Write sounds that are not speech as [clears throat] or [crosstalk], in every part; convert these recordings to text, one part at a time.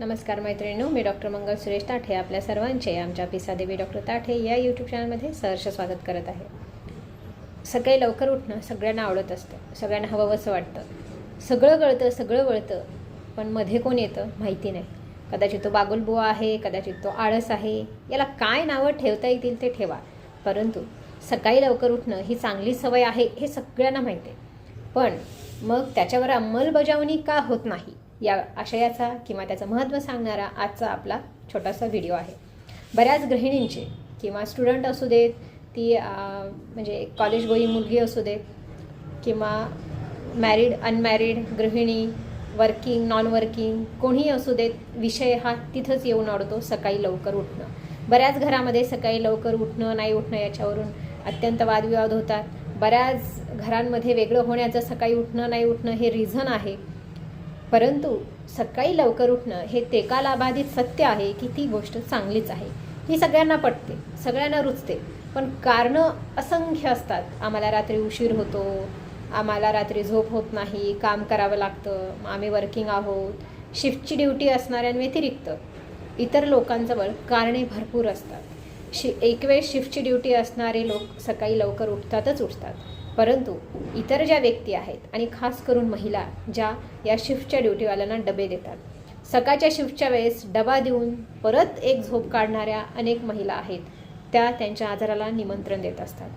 नमस्कार मैत्रिणींनो मी डॉक्टर मंगल सुरेश ताठे आपल्या सर्वांचे आमच्या पिसादेवी डॉक्टर ताठे या यूट्यूब चॅनलमध्ये सहर्ष स्वागत करत आहे. सकाळी लवकर उठणं सगळ्यांना आवडत असतं सगळ्यांना हवंसं वाटतं. सगळं कळतं सगळं वळतं पण मध्ये कोण येतं माहिती नाही. कदाचित तो बागुलबुवा आहे कदाचित तो आळस आहे याला काय नावं ठेवता येतील ते ठेवा. परंतु सकाळी लवकर उठणं ही चांगली सवय आहे हे सगळ्यांना माहिती आहे. पण मग त्याच्यावर अंमलबजावणी का होत नाही? या आशयाचा किंवा त्याचं महत्त्व सांगणारा आजचा आपला छोटासा व्हिडिओ आहे. बऱ्याच गृहिणींचे किंवा स्टुडंट असू देत ती म्हणजे कॉलेज गोईंग मुलगी असू देत किंवा मॅरिड अनमॅरिड गृहिणी वर्किंग नॉन वर्किंग कोणीही असू देत विषय हा तिथंच येऊन अडतो सकाळी लवकर उठणं. बऱ्याच घरामध्ये सकाळी लवकर उठणं नाही उठणं याच्यावरून अत्यंत वादविवाद होतात. बऱ्याच घरांमध्ये वेगळं होण्याचं सकाळी उठणं नाही उठणं हे रिझन आहे. परंतु सकाळी लवकर उठणं हे तेकालाबाधित सत्य आहे की ती गोष्ट चांगलीच आहे. ही सगळ्यांना पटते सगळ्यांना रुचते. पण कारणं असंख्य असतात. आम्हाला रात्री उशीर होतो आम्हाला रात्री झोप होत नाही काम करावं लागतं आम्ही वर्किंग आहोत शिफ्टची ड्युटी असणाऱ्यांव्यतिरिक्त इतर लोकांजवळ कारणे भरपूर असतात. शि एक वेळ शिफ्टची ड्युटी असणारे लोक सकाळी लवकर उठतातच उठतात. परंतु इतर ज्या व्यक्ती आहेत आणि खास करून महिला ज्या या शिफ्टच्या ड्युटीवाल्यांना डबे देतात सकाळच्या शिफ्टच्या वेळेस डबा देऊन परत एक झोप काढणाऱ्या अनेक महिला आहेत त्या त्यांच्या आजाराला निमंत्रण देत असतात.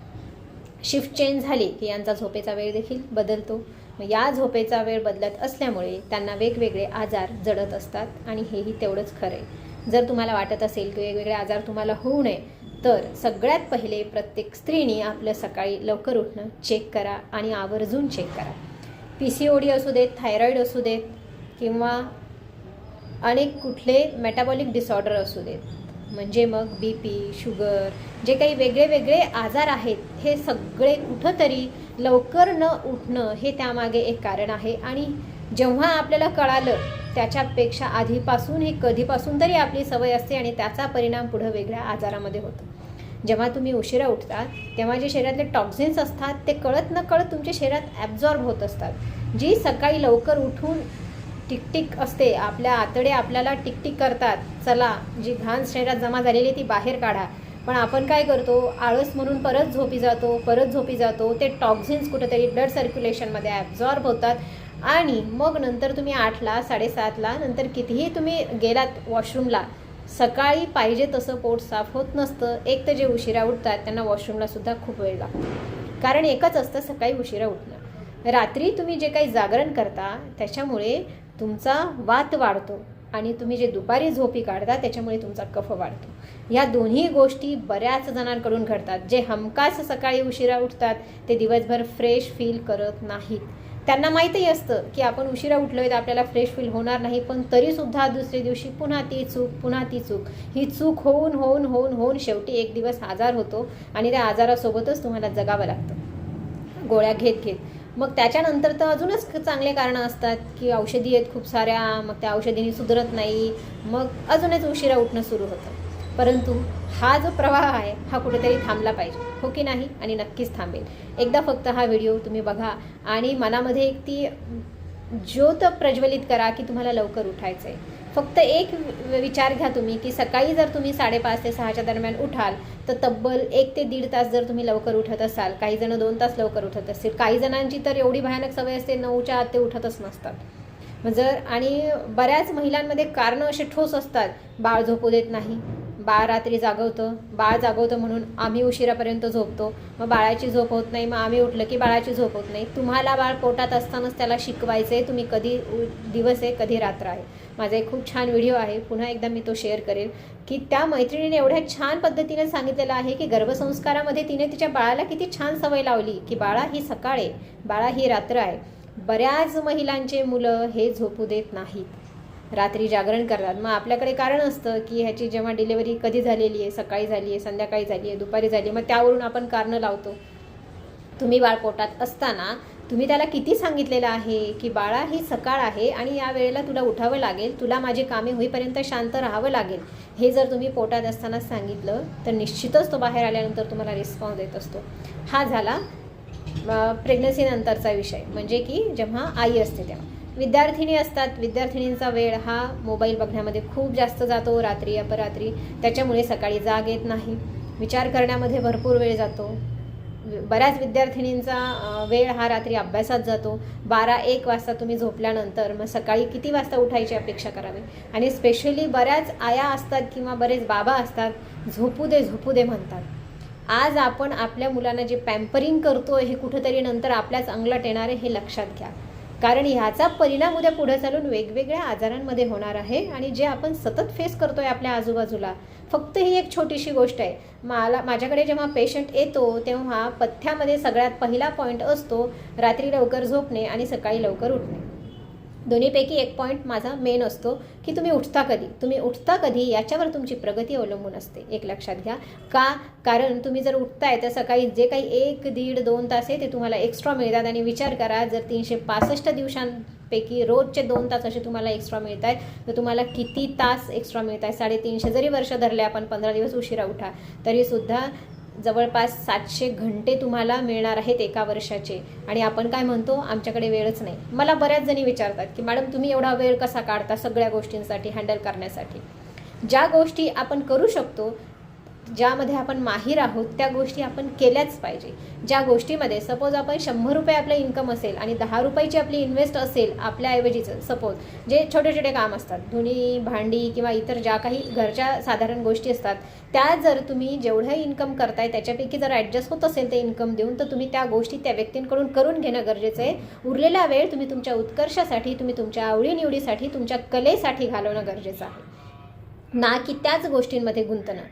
शिफ्ट चेंज झाली की यांचा झोपेचा वेळ देखील बदलतो. मग या झोपेचा वेळ बदलत असल्यामुळे त्यांना वेगवेगळे आजार जडत असतात आणि हेही तेवढंच खरं आहे जर तुम्हाला वाटत असेल की वेगवेगळे आजार तुम्हाला होऊ नये तर सगळ्यात पहिले प्रत्येक स्त्रीने आपलं सकाळी लवकर उठणं चेक करा आणि आवर्जून चेक करा. पी सी ओ डी असू देत थायरॉईड असू देत किंवा अनेक कुठले मेटाबॉलिक डिसऑर्डर असू देत. म्हणजे मग बी पी शुगर जे काही वेगळे वेगळे आजार आहेत हे सगळे कुठंतरी लवकर न उठणं हे त्यामागे एक कारण आहे. आणि जेव्हा आपल्याला कळालं त्याच्यापेक्षा आधीपासून हे कधीपासून तरी आपली सवय असते आणि त्याचा परिणाम पुढं वेगळ्या आजारामध्ये होतो. जेव्हा तुम्ही उशिरा उठतात तेव्हा जे शरीरातले टॉक्झिन्स असतात ते कळत न कळत तुमच्या शरीरात ॲब्झॉर्ब होत असतात. जी सकाळी लवकर उठून टिकटिक असते आपल्या आतडे आपल्याला टिकटिक करतात चला जी घाण शरीरात जमा झालेली ती बाहेर काढा. पण आपण काय करतो आळस म्हणून परत झोपी जातो परत झोपी जातो ते टॉक्झिन्स कुठेतरी ब्लड सर्क्युलेशनमध्ये ॲब्झॉर्ब होतात. आणि मग नंतर तुम्ही आठला साडेसातला नंतर कितीही तुम्ही गेलात वॉशरूमला सकाळी पाहिजे तसं पोट साफ होत नसतं. एक तर जे उशिरा उठतात त्यांना वॉशरूमला सुद्धा खूप वेळ लागतो. कारण एकच असतं सकाळी उशिरा उठणं. रात्री तुम्ही जे काही जागरण करता त्याच्यामुळे तुमचा वात वाढतो आणि तुम्ही जे दुपारी झोपी काढता त्याच्यामुळे तुमचा कफ वाढतो. या दोन्ही गोष्टी बऱ्याच जणांकडून घडतात. जे हमखास सकाळी उशिरा उठतात ते दिवसभर फ्रेश फील करत नाहीत. त्यांना माहीतही असतं की आपण उशिरा उठलो आहे तर आपल्याला फ्रेश फील होणार नाही पण तरीसुद्धा दुसऱ्या दिवशी पुन्हा ती चूक पुन्हा ती चूक. ही चूक होऊन होऊन होऊन होऊन शेवटी एक दिवस आजार होतो आणि त्या आजारासोबतच तुम्हाला जगावं लागतं. गोळ्या घेत घेत. मग त्याच्यानंतर तर अजूनच चांगले कारणं असतात की औषधी आहेत खूप साऱ्या मग त्या औषधीने सुधरत नाही. मग अजूनच उशिरा उठणं सुरू होतं. परंतु हा जो प्रवाह आहे हा कुठेतरी थांबला पाहिजे. हो की नाही? आणि नक्कीच थांबेल. एकदा फक्त हा व्हिडिओ तुम्ही बघा आणि मनामध्ये एक ती ज्योत प्रज्वलित करा की तुम्हाला लवकर उठायचं आहे फक्त एक विचार घ्या तुम्ही की सकाळी जर तुम्ही साडेपाच ते सहाच्या दरम्यान उठाल तर तब्बल एक ते दीड तास जर तुम्ही लवकर उठत असाल काही जण दोन तास लवकर उठत असतील. काही जणांची तर एवढी भयानक सवय असते नऊच्या आत ते उठतच नसतात. जर आणि बऱ्याच महिलांमध्ये कारणं असे ठोस असतात बाळ झोपू देत नाही बाळ रात्री जागवतं बाळ जागवतं म्हणून आम्ही उशिरापर्यंत झोपतो. मग बाळाची झोप होत नाही मग आम्ही उठलं की बाळाची झोप होत नाही. तुम्हाला बाळ पोटात असतानाच त्याला शिकवायचं आहे तुम्ही कधी उ- दिवस आहे कधी रात्र आहे. माझा एक खूप छान व्हिडिओ आहे पुन्हा एकदा मी तो शेअर करेल. की त्या मैत्रिणीने एवढ्या छान पद्धतीने सांगितलेलं आहे की गर्भसंस्कारामध्ये तिने तिच्या बाळाला किती छान सवय लावली की बाळा ही सकाळ आहे बाळा ही रात्र आहे. बऱ्याच महिलांचे मुलं हे झोपू देत नाहीत. रात्री जागरण करतात. मग आपल्याकडे कारण असतं की ह्याची जेव्हा डिलेवरी कधी झालेली आहे सकाळी झाली आहे संध्याकाळी झाली आहे दुपारी झाली आहे मग त्यावरून आपण कारणं लावतो. तुम्ही बाळ पोटात असताना तुम्ही त्याला किती सांगितलेलं आहे की बाळा ही सकाळ आहे आणि या वेळेला तुला उठावं लागेल तुला माझी कामे होईपर्यंत शांत राहावं लागेल. हे जर तुम्ही पोटात असताना सांगितलं तर निश्चितच तो बाहेर आल्यानंतर तुम्हाला रिस्पॉन्स देत असतो. हा झाला प्रेग्नन्सीनंतरचा विषय. म्हणजे की जेव्हा आई असते तेव्हा. विद्यार्थिनी असतात विद्यार्थिनींचा वेळ हा मोबाईल बघण्यामध्ये खूप जास्त जातो रात्री अपरात्री. त्याच्यामुळे सकाळी जाग येत नाही. विचार करण्यामध्ये भरपूर वेळ जातो. बऱ्याच विद्यार्थिनींचा वेळ हा रात्री अभ्यासात जातो. बारा एक वाजता तुम्ही झोपल्यानंतर मग सकाळी किती वाजता उठायची अपेक्षा करावी? आणि स्पेशली बऱ्याच आया असतात किंवा बरेच बाबा असतात झोपू दे झोपू दे म्हणतात. आज आपण आपल्या मुलांना जे पॅम्परिंग करतो हे कुठंतरी नंतर आपल्याच अंगलट येणार आहे हे लक्षात घ्या. कारण ह्याचा परिणाम उद्या पुढे चालून वेगवेगळ्या आजारांमध्ये होणार आहे आणि जे आपण सतत फेस करतोय आपल्या आजूबाजूला फक्त ही एक छोटीशी गोष्ट आहे. मला माझ्याकडे जेव्हा पेशंट येतो तेव्हा पथ्यामध्ये सगळ्यात पहिला पॉईंट असतो रात्री लवकर झोपणे आणि सकाळी लवकर उठणे. दोन्हीपैकी एक पॉईंट माझा मेन असतो की तुम्ही उठता कधी? तुम्ही उठता कधी याच्यावर तुमची प्रगती अवलंबून असते. एक लक्षात घ्या. का? कारण तुम्ही जर उठताय तर सकाळी जे काही एक दीड दोन तास आहे ते तुम्हाला एक्स्ट्रा मिळतात आणि विचार करा जर तीनशे पासष्ट दिवसांपैकी रोजचे दोन तास असे तुम्हाला एक्स्ट्रा मिळत आहेत तर तुम्हाला किती तास एक्स्ट्रा मिळत आहेत साडेतीनशे जरी वर्ष धरले आपण पंधरा दिवस उशिरा उठा तरीसुद्धा जवळपास सातशे घंटे तुम्हाला मिळणार आहेत एका वर्षाचे. आणि आपण काय म्हणतो आमच्याकडे वेळच नाही. मला बऱ्याच जणी विचारतात की मॅडम तुम्ही एवढा वेळ कसा काढता सगळ्या गोष्टींसाठी हँडल करण्यासाठी? ज्या गोष्टी आपण करू शकतो ज्यामध्ये आपण माहीर आहोत त्या गोष्टी आपण केल्याच पाहिजे. ज्या गोष्टीमध्ये सपोज आपण शंभर रुपये आपलं इन्कम असेल आणि दहा रुपयाची आपली इन्व्हेस्ट असेल आपल्याऐवजीचं सपोज जे छोटे छोटे काम असतात धुणी भांडी किंवा इतर ज्या काही घरच्या साधारण गोष्टी असतात त्या जर तुम्ही जेवढं इन्कम करताय त्याच्यापैकी जर ॲडजस्ट होत असेल ते इन्कम देऊन तर तुम्ही त्या गोष्टी त्या व्यक्तींकडून करून घेणं गरजेचं आहे. उरलेला वेळ तुम्ही तुमच्या उत्कर्षासाठी तुम्ही तुमच्या आवडीनिवडीसाठी तुमच्या कलेसाठी घालवणं गरजेचं आहे. ना की त्याच गोष्टींमध्ये गुंतणं.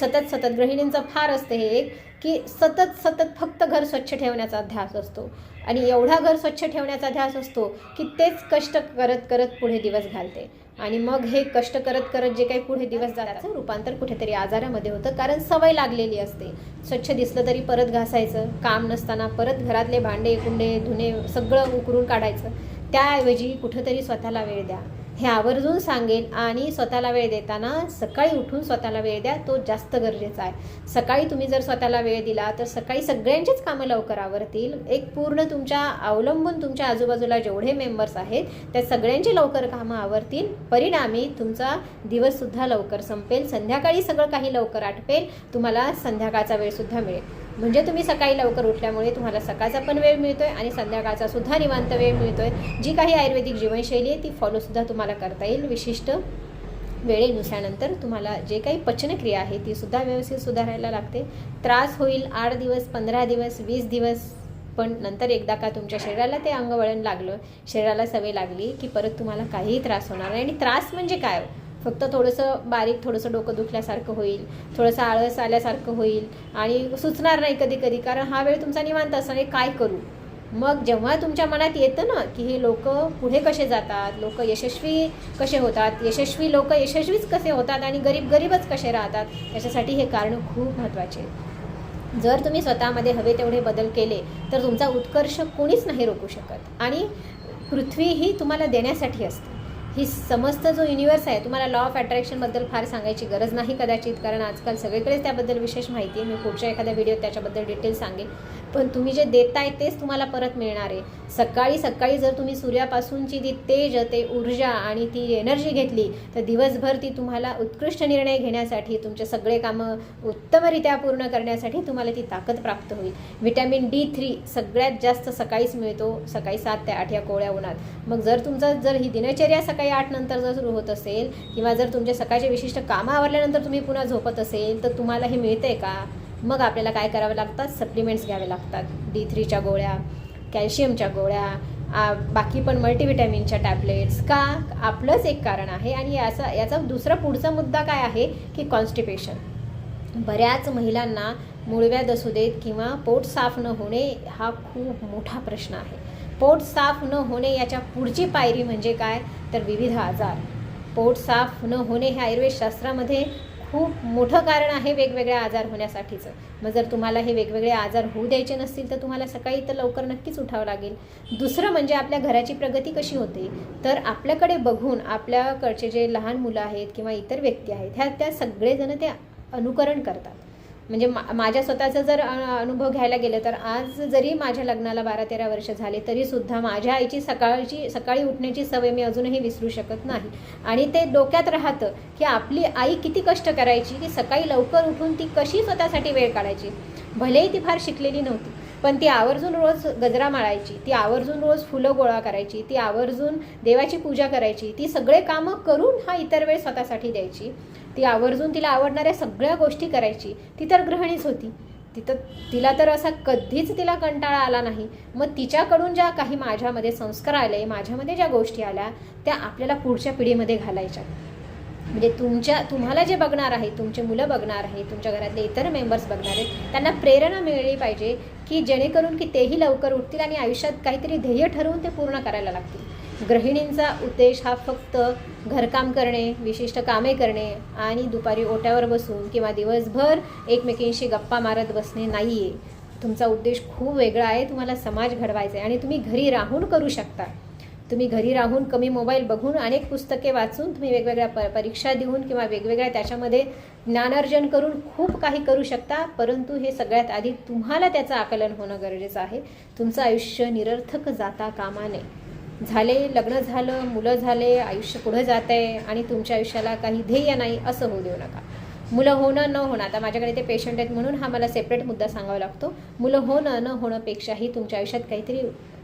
सतत सतत गृहिणींचं फार असतं हे एक की सतत सतत फक्त घर स्वच्छ ठेवण्याचा ध्यास असतो. आणि एवढा घर स्वच्छ ठेवण्याचा ध्यास असतो की तेच कष्ट करत करत पुढे दिवस घालते. आणि मग हे कष्ट करत करत जे काही पुढे दिवस जाताचं रूपांतर कुठेतरी आजारामध्ये होतं. कारण सवय लागलेली असते. स्वच्छ दिसलं तरी परत घासायचं. काम नसताना परत घरातले भांडे कुंडे धुणे सगळं उकरून काढायचं. त्याऐवजी कुठंतरी स्वतःला वेळ द्या. हे आवर्जून सांगेल आणि स्वतःला वेळ देताना सकाळी उठून स्वतःला वेळ द्या तो जास्त गरजेचा आहे. सकाळी तुम्ही जर स्वतःला वेळ दिला तर सकाळी सगळ्यांचीच कामं लवकर आवरतील. एक पूर्ण तुमच्या अवलंबून तुमच्या आजूबाजूला जेवढे मेंबर्स आहेत त्या सगळ्यांची लवकर कामं आवरतील. परिणामी तुमचा दिवससुद्धा लवकर संपेल. संध्याकाळी सगळं काही लवकर आटपेल. तुम्हाला संध्याकाळचा वेळसुद्धा मिळेल. म्हणजे तुम्ही सकाळी लवकर उठल्यामुळे तुम्हाला सकाळचा पण वेळ मिळतोय आणि संध्याकाळचा सुद्धा निवांत वेळ मिळतोय. जी काही आयुर्वेदिक जीवनशैली आहे ती फॉलोसुद्धा तुम्हाला करता येईल. विशिष्ट वेळेनुसारनंतर तुम्हाला जे काही पचनक्रिया आहे ती सुद्धा व्यवस्थित सुधारायला लागते. त्रास होईल आठ दिवस पंधरा दिवस वीस दिवस पण नंतर एकदा का तुमच्या शरीराला ते अंगवळण लागलं शरीराला सवय लागली की परत तुम्हाला काहीही त्रास होणार नाही. आणि त्रास म्हणजे काय हो? फक्त थोडंसं बारीक थोडंसं डोकं दुखल्यासारखं होईल थोडंसं आळस आल्यासारखं होईल आणि सुचणार नाही कधी कधी कारण हा वेळ तुमचा निवांत असणार काय करू? मग जेव्हा तुमच्या मनात येतं ना की हे लोक पुढे कसे जातात लोक यशस्वी कसे होतात यशस्वी लोक यशस्वीच कसे होतात आणि गरीब गरीबच कसे राहतात याच्यासाठी हे कारण खूप महत्त्वाचे जर तुम्ही स्वतःमध्ये हवे तेवढे बदल केले तर तुमचा उत्कर्ष कोणीच नाही रोखू शकत आणि पृथ्वी ही तुम्हाला देण्यासाठी असते. ही समस्त जो युनिवर्स आहे तुम्हाला लॉ ऑफ अट्रॅक्शनबद्दल फार सांगायची गरज नाही कदाचित कारण आजकाल सगळीकडेच त्याबद्दल विशेष माहिती आहे. मी पुढच्या एखाद्या व्हिडिओत त्याच्याबद्दल डिटेल सांगेन. पण तुम्ही जे देताय तेच तुम्हाला परत मिळणार आहे. सकाळी सकाळी जर तुम्ही सूर्यापासूनची ती तेज ते ऊर्जा आणि ती एनर्जी घेतली तर दिवसभर ती तुम्हाला उत्कृष्ट निर्णय घेण्यासाठी तुमचे सगळे कामं उत्तमरित्या पूर्ण करण्यासाठी तुम्हाला ती ताकद प्राप्त होईल. व्हिटॅमिन डी थ्री सगळ्यात जास्त सकाळीच मिळतो सकाळी सात ते आठ या कोवळ्या उन्हात. मग जर तुमचं जर ही दिनचर्या सकाळी आठ नंतर जर सुरू होत असेल किंवा जर तुमचे सकाळचे विशिष्ट कामं आवरल्यानंतर तुम्ही पुन्हा झोपत असेल तर तुम्हाला हे मिळतंय का? मग आपल्याला काय करावं लागतात सप्लिमेंट्स घ्यावे लागतात. डी थ्रीच्या गोळ्या कॅल्शियमच्या गोळ्या बाकी पण मल्टीव्हिटॅमिनच्या टॅबलेट्स का? आपलंच एक कारण आहे आणि याचा याचा दुसरा पुढचा मुद्दा काय आहे? की कॉन्स्टिपेशन बऱ्याच महिलांना मूळव्याध असू देत किंवा पोट साफ न होणे हा खूप मोठा प्रश्न आहे. पोट साफ न होणे याच्या पुढची पायरी म्हणजे काय? तर विविध आजार. पोट साफ न होणे हे आयुर्वेदशास्त्रामध्ये खूप मोठं कारण आहे वेगवेगळे आजार होण्यासाठीचं. मग जर तुम्हाला हे वेगवेगळे आजार होऊ द्यायचे नसतील तर तुम्हाला सकाळी तर लवकर नक्कीच उठावं लागेल. दुसरं म्हणजे आपल्या घराची प्रगती कशी होते तर आपल्याकडे बघून आपल्याकडचे जे लहान मुलं आहेत किंवा इतर व्यक्ती आहेत ह्या त्या सगळेजण ते अनुकरण करतात. म्हणजे मा माझ्या स्वतःचा जर अनुभव घ्यायला गेलं तर आज जरी माझ्या लग्नाला बारा तेरा वर्ष झाले तरीसुद्धा माझ्या आईची सकाळची सकाळी उठण्याची सवय मी अजूनही विसरू शकत नाही. आणि ते डोक्यात राहतं की आपली आई किती कष्ट करायची की सकाळी लवकर उठून ती कशी स्वतःसाठी वेळ काढायची? भलेही ती फार शिकलेली नव्हती पण ती आवर्जून रोज गजरा माळायची ती आवर्जून रोज फुलं गोळा करायची ती आवर्जून देवाची पूजा करायची ती सगळे कामं करून हा इतर वेळ स्वतःसाठी द्यायची. ती आवर्जून तिला आवडणाऱ्या सगळ्या गोष्टी करायची. ती तर ग्रहणीच होती. तिथं तिला तर असा कधीच तिला कंटाळा आला नाही. मग तिच्याकडून ज्या काही माझ्यामध्ये संस्कार आले माझ्यामध्ये ज्या गोष्टी आल्या त्या आपल्याला पुढच्या पिढीमध्ये घालायच्या. म्हणजे तुमच्या तुम्हाला जे बघणार आहे तुमचे मुलं बघणार आहे तुमच्या घरातले इतर मेंबर्स बघणार आहेत त्यांना प्रेरणा मिळली पाहिजे की जेणेकरून की तेही लवकर उठतील आणि आयुष्यात काहीतरी ध्येय ठरवून ते पूर्ण करायला लागतील. गृहिणींचा उद्देश हा फक्त घरकाम करणे विशिष्ट कामे करणे आणि दुपारी ओट्यावर बसून किंवा दिवसभर एकमेकींशी गप्पा मारत बसणे नाही आहे तुमचा उद्देश खूप वेगळा आहे. तुम्हाला समाज घडवायचा आहे आणि तुम्ही घरी राहून करू शकता. तुम्ही घरी राहून कमी मोबाईल बघून अनेक पुस्तके वाचून तुम्ही वेगवेगळ्या प परीक्षा देऊन किंवा वेगवेगळ्या त्याच्यामध्ये ज्ञानार्जन करून खूप काही करू शकता परंतु हे सगळ्यात आधी तुम्हाला त्याचं आकलन होणं गरजेचं आहे. तुमचं आयुष्य निरर्थक जाता कामा नये. झाले लग्न झालं मुलं झाले आयुष्य पुढं जात आहे आणि तुमच्या आयुष्याला काही ध्येय नाही असं होऊ देऊ नका. मुलं होणं न होणं आता माझ्याकडे ते पेशंट आहेत म्हणून हा मला सेपरेट मुद्दा सांगावा लागतो. मुलं होणं न होणंपेक्षाही तुमच्या आयुष्यात काहीतरी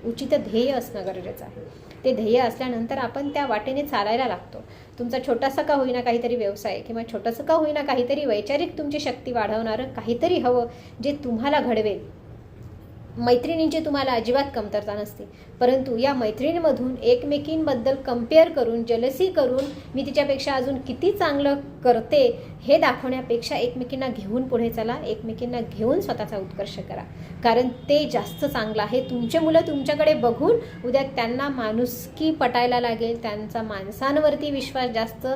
उचित ध्येय असणं गरजेचं आहे. ते ध्येय असल्यानंतर आपण त्या वाटेने चालायला लागतो. तुमचा छोटासा का होईना काहीतरी व्यवसाय किंवा छोटंसं का होईना काहीतरी वैचारिक तुमची शक्ती वाढवणारं काहीतरी हवं जे तुम्हाला घडवेल. मैत्रिणींची तुम्हाला अजिबात कमतरता नसते. परंतु या मैत्रिणीमधून एकमेकींबद्दल कंपेअर करून जलसी करून मी तिच्यापेक्षा अजून किती चांगलं करते हे दाखवण्यापेक्षा एकमेकींना घेऊन पुढे चला. एकमेकींना घेऊन स्वतःचा उत्कर्ष करा. कारण ते जास्त चांगलं आहे. तुमचे मुलं तुमच्याकडे बघून उद्या त्यांना माणुसकी पटायला लागेल. त्यांचा माणसांवरती विश्वास जास्त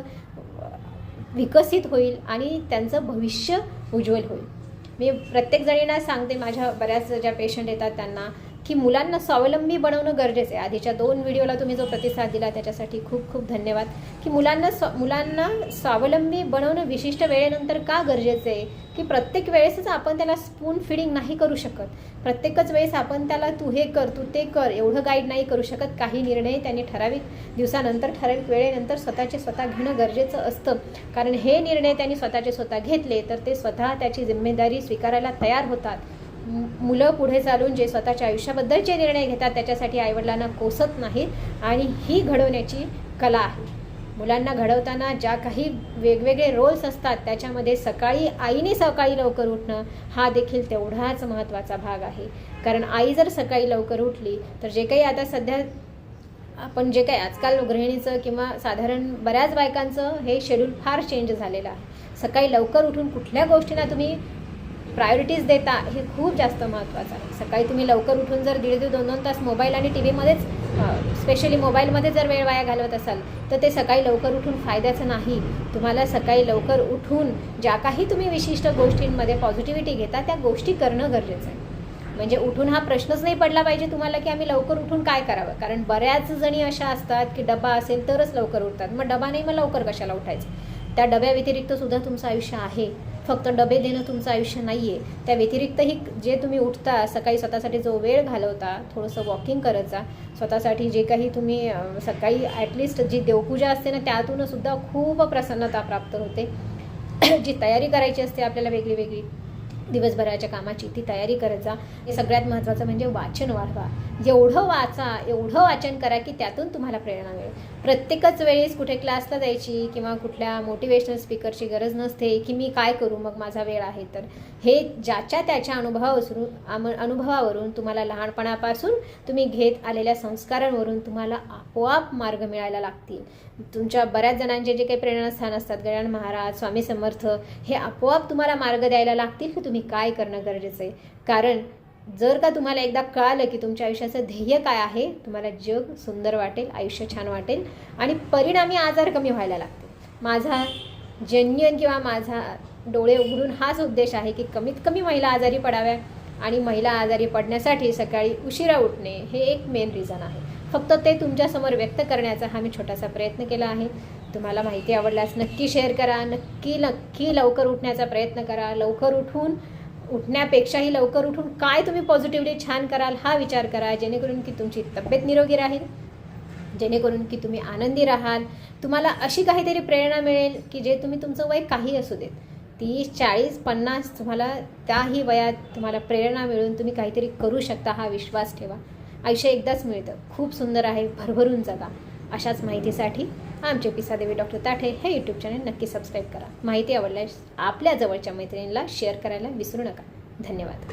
विकसित होईल आणि त्यांचं भविष्य उज्ज्वल होईल. मी प्रत्येक जणींना सांगते माझ्या बऱ्याच ज्या पेशंट येतात त्यांना. की मुलांना स्वावलंबी बनवणं गरजेचं आहे. आधीच्या दोन व्हिडिओला तुम्ही जो प्रतिसाद दिला त्याच्यासाठी खूप खूप धन्यवाद. की मुलांना स्व मुलांना स्वावलंबी बनवणं विशिष्ट वेळेनंतर का गरजेचं आहे? की प्रत्येक वेळेसच आपण त्याला स्पून फिडिंग नाही करू शकत. प्रत्येकच वेळेस आपण त्याला तू हे कर तू ते कर एवढं गाईड नाही करू शकत. काही निर्णय त्यांनी ठराविक दिवसानंतर ठराविक वेळेनंतर स्वतःचे स्वतः घेणं गरजेचं असतं. कारण हे निर्णय त्यांनी स्वतःचे स्वतः घेतले तर ते स्वतः त्याची जिम्मेदारी स्वीकारायला तयार होतात. मुलं पुढे चालून जे स्वतःच्या आयुष्याबद्दलचे निर्णय घेतात त्याच्यासाठी आईवडिलांना कोसत नाहीत आणि ही घडवण्याची कला आहे. मुलांना घडवताना ज्या काही वेगवेगळे रोल्स असतात त्याच्यामध्ये सकाळी आईने सकाळी लवकर उठणं हा देखील तेवढाच महत्त्वाचा भाग आहे. कारण आई जर सकाळी लवकर उठली तर जे काही आता सध्या आपण जे काही आजकाल गृहिणीचं किंवा साधारण बऱ्याच बायकांचं हे शेड्यूल फार चेंज झालेलं आहे. सकाळी लवकर उठून कुठल्या गोष्टींना तुम्ही प्रायोरिटीज देता हे खूप जास्त महत्त्वाचं आहे. सकाळी तुम्ही लवकर उठून जर दीड ते दोन दोन तास मोबाईल आणि टी व्हीमध्येच स्पेशली मोबाईलमध्ये जर वेळ वाया घालवत असाल तर ते सकाळी लवकर उठून फायद्याचं नाही. तुम्हाला सकाळी लवकर उठून ज्या काही तुम्ही विशिष्ट गोष्टींमध्ये पॉझिटिव्हिटी घेता त्या गोष्टी करणं गरजेचं आहे. म्हणजे उठून हा प्रश्नच नाही पडला पाहिजे तुम्हाला की आम्ही लवकर उठून काय करावं. कारण बऱ्याच जणी अशा असतात की डबा असेल तरच लवकर उठतात. मग डबा नाही मग लवकर कशाला उठायचं? त्या डब्या व्यतिरिक्त सुद्धा तुमचं आयुष्य आहे. फक्त डबे देणं तुमचं आयुष्य नाही आहे त्या व्यतिरिक्तही जे तुम्ही उठता सकाळी स्वतःसाठी जो वेळ घालवता थोडंसं वॉकिंग करत जा. स्वतःसाठी जे काही तुम्ही सकाळी ॲटलिस्ट जी देवपूजा असते ना त्यातूनसुद्धा खूप प्रसन्नता प्राप्त होते. [clears throat] जी तयारी करायची असते आपल्याला वेगळी वेगळी दिवसभराच्या कामाची ती तयारी करत जा. हे सगळ्यात महत्त्वाचं म्हणजे वाचन वाढवा. एवढं वाचा एवढं वाचन करा की त्यातून तुम्हाला प्रेरणा मिळेल. प्रत्येकच वेळेस कुठे क्लासला जायची किंवा कुठल्या मोटिवेशनल स्पीकरची गरज नसते की मी काय करू मग माझा वेळ आहे तर. हे ज्याच्या त्याच्या अनुभवावरून आम अनुभवावरून तुम्हाला लहानपणापासून तुम्ही घेत आलेल्या संस्कारांवरून तुम्हाला आपोआप मार्ग मिळायला लागतील. तुमच्या बऱ्याच जणांचे जे काही प्रेरणास्थान असतात गजानन महाराज स्वामी समर्थ हे आपोआप तुम्हाला मार्ग द्यायला लागतील की तुम्ही काय करणं गरजेचं आहे? कारण जर का तुम्हाला एकदा कळालं की तुमच्या आयुष्याचं ध्येय काय आहे तुम्हाला जग सुंदर वाटेल आयुष्य छान वाटेल आणि परिणामी आजार कमी व्हायला लागतील. माझा जेन्युअन किंवा माझा डोळे उघडून हाच उद्देश आहे की कमीत कमी महिला आजारी पडाव्या आणि महिला आजारी पडण्यासाठी सकाळी उशिरा उठणे हे एक मेन रिझन आहे. फक्त ते तुमच्यासमोर व्यक्त करण्याचा हा मी छोटासा प्रयत्न केला आहे. तुम्हाला माहिती आवडल्यास नक्की शेअर करा. नक्की नक्की लवकर उठण्याचा प्रयत्न करा. लवकर उठून उठण्यापेक्षाही लवकर उठून काय तुम्ही पॉझिटिव्हली छान कराल हा विचार करा. जेणेकरून की तुमची तब्येत निरोगी राहील. जेणेकरून की तुम्ही आनंदी राहाल. तुम्हाला अशी काहीतरी प्रेरणा मिळेल की जे तुम्ही तुमचं वय काही असू देत. तीस चाळीस पन्नास तुम्हाला त्याही वयात तुम्हाला प्रेरणा मिळून तुम्ही काहीतरी करू शकता हा विश्वास ठेवा. आयुष्य एकदाच मिळतं. खूप सुंदर आहे. भरभरून जगा. अशाच माहितीसाठी आमचे पिसादेवी डॉक्टर ताठे हे यूट्यूब चॅनल नक्की सबस्क्राईब करा. माहिती आवडल्यास आपल्या जवळच्या मैत्रिणीला शेअर करायला विसरू नका. धन्यवाद.